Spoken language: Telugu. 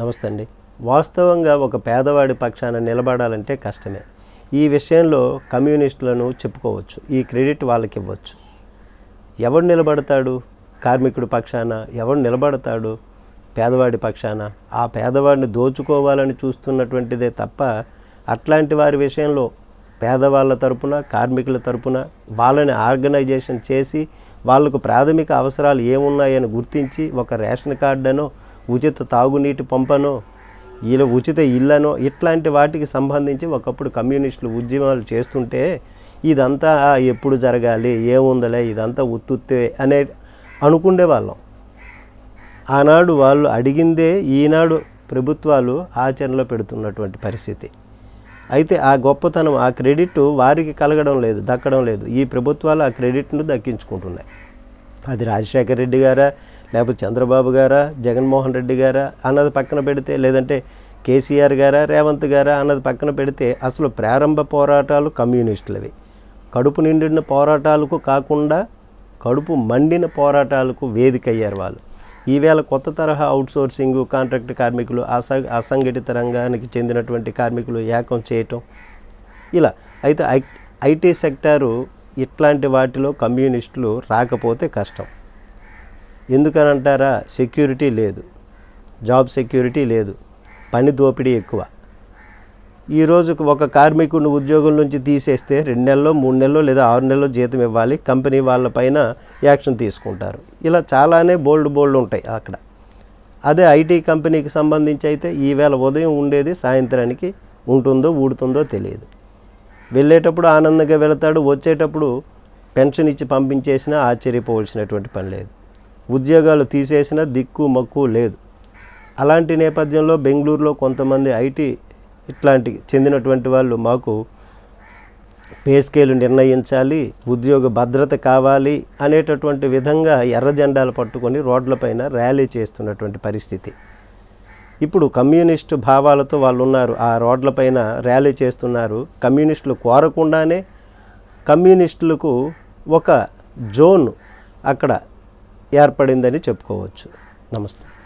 నమస్తే అండి. వాస్తవంగా ఒక పేదవాడి పక్షాన నిలబడాలంటే కష్టమే. ఈ విషయంలో కమ్యూనిస్టులను చెప్పుకోవచ్చు. ఈ క్రెడిట్ వాళ్ళకి ఇవ్వచ్చు ఎవడు నిలబడతాడు? కార్మికుడి పక్షాన ఎవడు నిలబడతాడు? పేదవాడి పక్షాన. ఆ పేదవాడిని దోచుకోవాలని చూస్తున్నటువంటిదే తప్ప అట్లాంటి వారి విషయంలో పేదవాళ్ళ తరపున కార్మికుల తరపున వాళ్ళని ఆర్గనైజేషన్ చేసి వాళ్ళకు ప్రాథమిక అవసరాలు ఏమున్నాయని గుర్తించి ఒక రేషన్ కార్డునో ఉచిత తాగునీటి పంపనో ఇలా ఉచిత ఇళ్ళనో ఇట్లాంటి వాటికి సంబంధించి ఒకప్పుడు కమ్యూనిస్టులు ఉద్యమాలు చేస్తుంటే ఇదంతా ఎప్పుడు జరగాలి ఏముందలే ఇదంతా ఉత్తుత్తే అనే అనుకుండే వాళ్ళం ఆనాడు వాళ్ళు అడిగిందే ఈనాడు ప్రభుత్వాలు ఆచరణలో పెడుతున్నటువంటి పరిస్థితి. అయితే ఆ గొప్పతనం ఆ క్రెడిట్ వారికి కలగడం లేదు దక్కడం లేదు. ఈ ప్రభుత్వాలు ఆ క్రెడిట్ను దక్కించుకుంటున్నాయి. అది రాజశేఖర రెడ్డి గారా లేకపోతే చంద్రబాబు గారా జగన్మోహన్ రెడ్డి గారా అన్నది పక్కన పెడితే లేదంటే కేసీఆర్ గారా రేవంత్ గారా అన్నది పక్కన పెడితే అసలు ప్రారంభ పోరాటాలు కమ్యూనిస్టులవి. కడుపు నిండిన పోరాటాలకు కాకుండా కడుపు మండిన పోరాటాలకు వేదిక అయ్యారు వాళ్ళు. ఈవేళ కొత్త తరహా అవుట్సోర్సింగ్ కాంట్రాక్ట్ కార్మికులు అస అసంఘటిత రంగానికి చెందినటువంటి కార్మికులు ఏకం చేయటం. ఇలా అయితే ఐ ఐటీ సెక్టారు ఇట్లాంటి వాటిలో కమ్యూనిస్టులు రాకపోతే కష్టం. ఎందుకనంటారా? సెక్యూరిటీ లేదు. జాబ్ సెక్యూరిటీ లేదు. పని దోపిడీ ఎక్కువ. ఈ రోజుకు ఒక కార్మికుడిని ఉద్యోగం నుంచి తీసేస్తే రెండు నెలల్లో మూడు నెలల్లో లేదా ఆరు నెలల్లో జీతం ఇవ్వాలి. కంపెనీ వాళ్ళపైన యాక్షన్ తీసుకుంటారు. ఇలా చాలానే బోల్డ్ బోల్డ్ ఉంటాయి అక్కడ. అదే ఐటీ కంపెనీకి సంబంధించి అయితే ఈవేళ ఉదయం ఉండేది సాయంత్రానికి ఉంటుందో ఊడుతుందో తెలియదు. వెళ్ళేటప్పుడు ఆనందంగా వెళతాడు. వచ్చేటప్పుడు పెన్షన్ ఇచ్చి పంపించేసినా ఆశ్చర్యపోవలసినటువంటి పని లేదు. ఉద్యోగాలు తీసేసినా దిక్కు మక్కు లేదు. అలాంటి నేపథ్యంలో బెంగళూరులో కొంతమంది ఐటీ ఇట్లాంటి చెందినటువంటి వాళ్ళు మాకు పే స్కేలు నిర్ణయించాలి ఉద్యోగ భద్రత కావాలి అనేటటువంటి విధంగా ఎర్ర జెండాలు పట్టుకొని రోడ్లపైన ర్యాలీ చేస్తున్నటువంటి పరిస్థితి. ఇప్పుడు కమ్యూనిస్టు భావాలతో వాళ్ళు ఉన్నారు ఆ రోడ్లపైన ర్యాలీ చేస్తున్నారు. కమ్యూనిస్టులు కోరకుండానే కమ్యూనిస్టులకు ఒక జోన్ అక్కడ ఏర్పడిందని చెప్పుకోవచ్చు. నమస్తే.